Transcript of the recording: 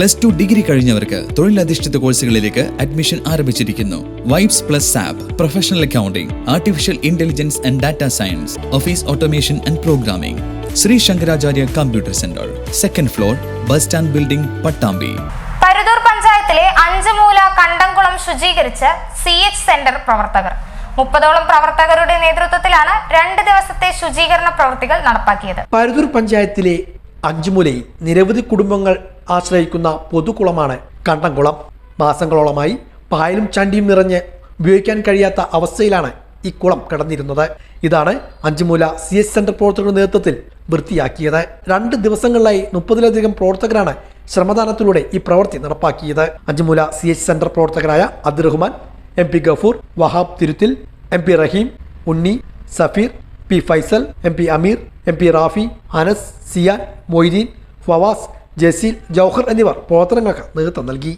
Plus two degree കഴിഞ്ഞവർക്ക് തൊഴിലധിഷ്ഠിത കോഴ്സുകളിലേക്ക് admission ആരംഭിച്ചിരിക്കുന്നു. Vibes plus app professional accounting artificial intelligence and data science office automation and programming Sree Shankaracharya computer centre second floor bus stand building Pattambi Paruthoor പഞ്ചായത്തിലെ അഞ്ചുമൂല കണ്ടംകുളം ശുചീകരിച്ച് C H centre പ്രവർത്തകർ. മുപ്പതോളം പ്രവർത്തകരുടെ നേതൃത്വത്തിലാണ് രണ്ട് ദിവസത്തെ ശുചീകരണ പ്രവൃത്തികൾ നടപ്പാക്കിയത്. പരുതൂർ പഞ്ചായത്തിലെ അഞ്ചുമൂലയിൽ നിരവധി കുടുംബങ്ങൾ ആശ്രയിക്കുന്ന പൊതുകുളമാണ് കണ്ടംകുളം. മാസങ്ങളോളമായി പായലും ചണ്ടിയും നിറഞ്ഞ് ഉപയോഗിക്കാൻ കഴിയാത്ത അവസ്ഥയിലാണ് ഈ കുളം കിടന്നിരുന്നത്. ഇതാണ് അഞ്ചുമൂല സി എസ് സെന്റർ പ്രവർത്തകരുടെ നേതൃത്വത്തിൽ വൃത്തിയാക്കിയത്. രണ്ട് ദിവസങ്ങളിലായി മുപ്പതിലധികം പ്രവർത്തകരാണ് ശ്രമദാനത്തിലൂടെ ഈ പ്രവൃത്തി നടപ്പാക്കിയത്. അഞ്ചുമൂല സി എച്ച് സെന്റർ പ്രവർത്തകരായ Abdurahman M P Gafoor Wahab തിരുത്തിൽ M P Raheem Unni Safeer P Faisal M P Ameer M P Rafi Anas Siyan Moideen Fawas Jaseel Jauhar എന്നിവർ പ്രവർത്തനങ്ങൾക്ക് നേതൃത്വം നൽകി.